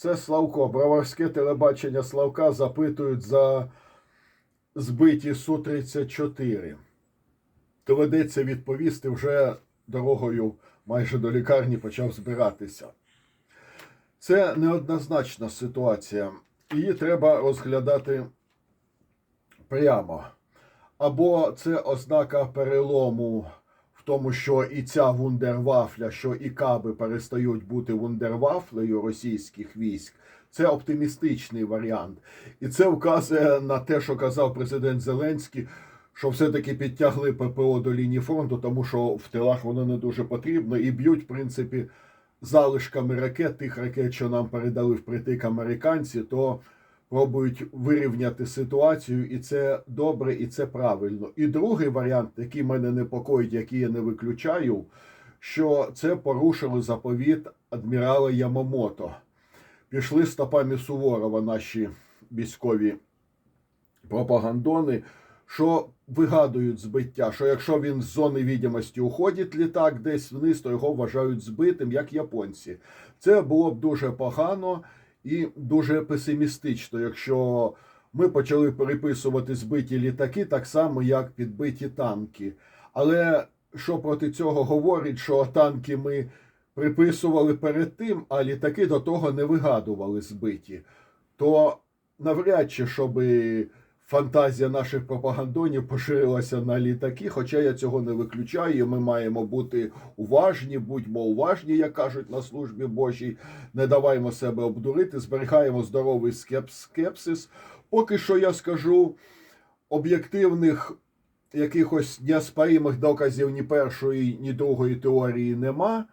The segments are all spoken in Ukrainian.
Це Славко. Броварське телебачення Славка запитують за збиті Су-34. Доведеться відповісти вже дорогою майже до лікарні почав збиратися. Це неоднозначна ситуація. Її треба розглядати прямо. Або це ознака перелому тому, що і ця вундервафля, що і каби перестають бути вундервафлею російських військ. Це оптимістичний варіант. І це вказує на те, що казав президент Зеленський, що все-таки підтягли ППО до лінії фронту, тому що в тилах воно не дуже потрібно, і б'ють, в принципі, залишками ракет, тих ракет, що нам передали впритик американці, то пробують вирівняти ситуацію, і це добре, і це правильно. І другий варіант, який мене непокоїть, який я не виключаю, що це порушили заповіт адмірала Ямамото. Пішли стопами Суворова наші військові пропагандони, що вигадують збиття, що якщо він з зони відомості уходить літак десь вниз, то його вважають збитим, як японці. Це було б дуже погано і дуже песимістично, якщо ми почали переписувати збиті літаки так само, як підбиті танки. Але що проти цього говорить, що танки ми приписували перед тим, а літаки до того не вигадували збиті, то навряд чи щоби фантазія наших пропагандонів поширилася на літаки, хоча я цього не виключаю. Ми маємо бути уважні, будьмо уважні, як кажуть на службі Божій. Не даваймо себе обдурити, зберігаємо здоровий скепс- скепсис. Поки що я скажу об'єктивних якихось неоспоримих доказів ні першої, ні другої теорії нема.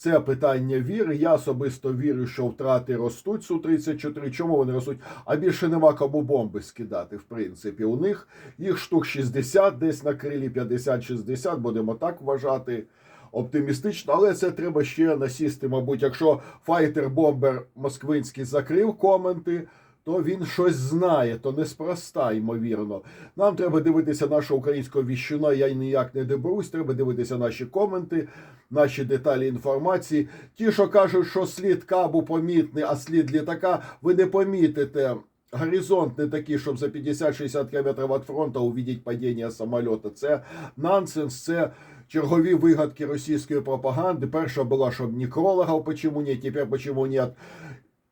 Це питання віри. Я особисто вірю, що втрати ростуть су 34 Чому вони ростуть? А більше нема кому бомби скидати. В принципі, у них їх штук 60, десь на крилі 50-60, будемо так вважати. Оптимістично, але це треба ще насісти. Мабуть, якщо файтер-бомбер Москвинський закрив коменти, то він щось знає, то неспроста, ймовірно. Нам треба дивитися нашу українську віщуна, я ніяк не доберусь. Треба дивитися наші коменти, наші деталі інформації. Ті, що кажуть, що слід кабу помітний, а слід літака, ви не помітите. Горизонт не такий, щоб за 50-60 км від фронту увидеть падіння самоліта. Це нонсенс, це чергові вигадки російської пропаганди. Перша була, щоб некрологов, почему нет, тепер почему нет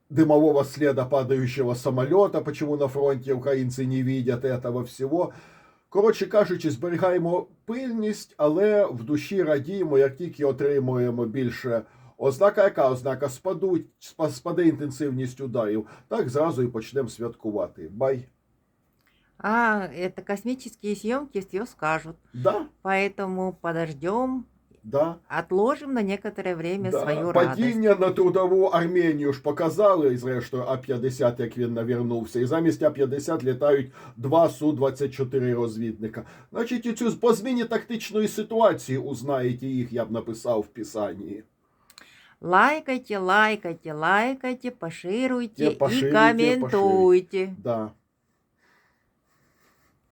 дымового следа падающего самолета, почему на фронте українці не видят этого всего. Коротше кажучи, зберігаємо пильність, але в душі радіємо, як тільки отримуємо більше ознака, яка ознака спадуть, спа- спаде інтенсивність ударів, так зразу і почнемо святкувати. Бай. А, это космические съемки все скажут. Да, Поэтому подождем, да. отложим на некоторое время Да, свою радость. падіння на трудову Арменію ж показали, і зрештою, А-50, як він навернувся. І замість А-50 літають два Су-24 розвідника. Значить, і цю по зміні тактичної ситуації узнаєте їх, я б написав в писанні. Лайкайте, лайкайте, лайкайте, пошируйте Те поширите, и комментуйте. Да.